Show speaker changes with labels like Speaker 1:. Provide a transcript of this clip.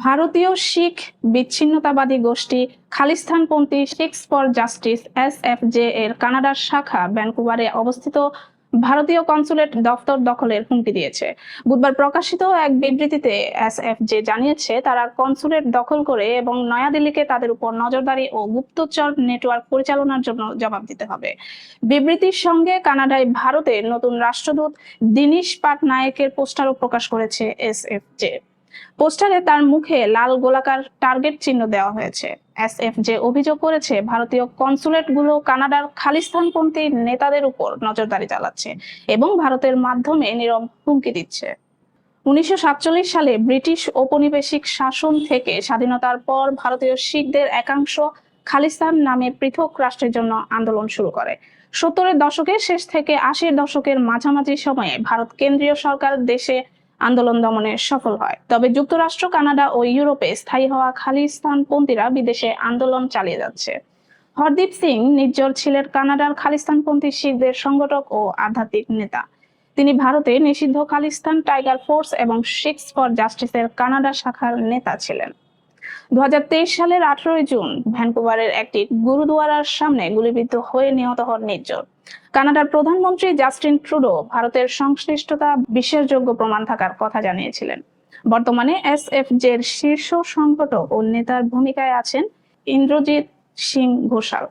Speaker 1: ভারতীয় শিখ বিচ্ছিন্নতাবাদী গোষ্ঠী খালিস্তানপন্থী শিখস ফর জাস্টিস এসএফজে এর কানাডার শাখা ভ্যানকুভারে অবস্থিত ভারতীয় কনসুলেট দপ্তর দখলের হুমকি দিয়েছে। বুধবার প্রকাশিত এক বিবৃতিতে এসএফজে জানিয়েছে, তারা কনসুলেট দখল করে এবং নয়াদিল্লিকে তাদের উপর নজরদারি ও গুপ্তচর নেটওয়ার্ক পরিচালনার জন্য জবাব দিতে হবে। বিবৃতির সঙ্গে কানাডায় ভারতের নতুন রাষ্ট্রদূত দিনিশ পাটনায়কের পোস্টারও প্রকাশ করেছে এসএফজে পোস্টারে তার মুখে লাল গোলাকার টার্গেট চিহ্ন দেওয়া হয়েছে। এসএফজে অভিযোগ করেছে, ভারতীয় কনসুলেটগুলো কানাডার খালিস্তানপন্থী নেতাদের উপর নজরদারি চালাচ্ছে এবং ভারতের মাধ্যমে নীরব হুমকি দিচ্ছে। উনিশশো সাতচল্লিশ সালে ব্রিটিশ ঔপনিবেশিক শাসন থেকে স্বাধীনতার পর ভারতীয় শিখদের একাংশ খালিস্তান নামে পৃথক রাষ্ট্রের জন্য আন্দোলন শুরু করে। সত্তরের দশকের শেষ থেকে আশির দশকের মাঝামাঝি সময়ে ভারত কেন্দ্রীয় সরকার দেশে আন্দোলন দমনে সফল হয়। তবে যুক্তরাষ্ট্র, কানাডা ও ইউরোপে স্থায়ী হওয়া খালিস্তানপন্থীরা বিদেশে আন্দোলন চালিয়ে যাচ্ছে। হরদীপ সিং নির্জর ছিলেন কানাডার খালিস্তানপন্থী শিখদের সংগঠক ও আধ্যাত্মিক নেতা। তিনি ভারতে নিষিদ্ধ খালিস্তান টাইগার ফোর্স এবং শিখস ফর জাস্টিসের কানাডা শাখার নেতা ছিলেন। দু হাজার তেইশ সালের আঠারোই জুন ভ্যানকুভারের একটি গুরুদুয়ারার সামনে গুলিবিদ্ধ হয়ে নিহত হন নির্জর কানাডার প্রধানমন্ত্রী জাস্টিন ট্রুডো ভারতের সংশ্লিষ্টতা বিশ্বাসযোগ্য প্রমাণ থাকার কথা জানিয়েছিলেন। বর্তমানে এস এফ জের শীর্ষ সংগঠক ও নেতার ভূমিকায় আছেন ইন্দ্রজিৎ সিং ঘোষাল।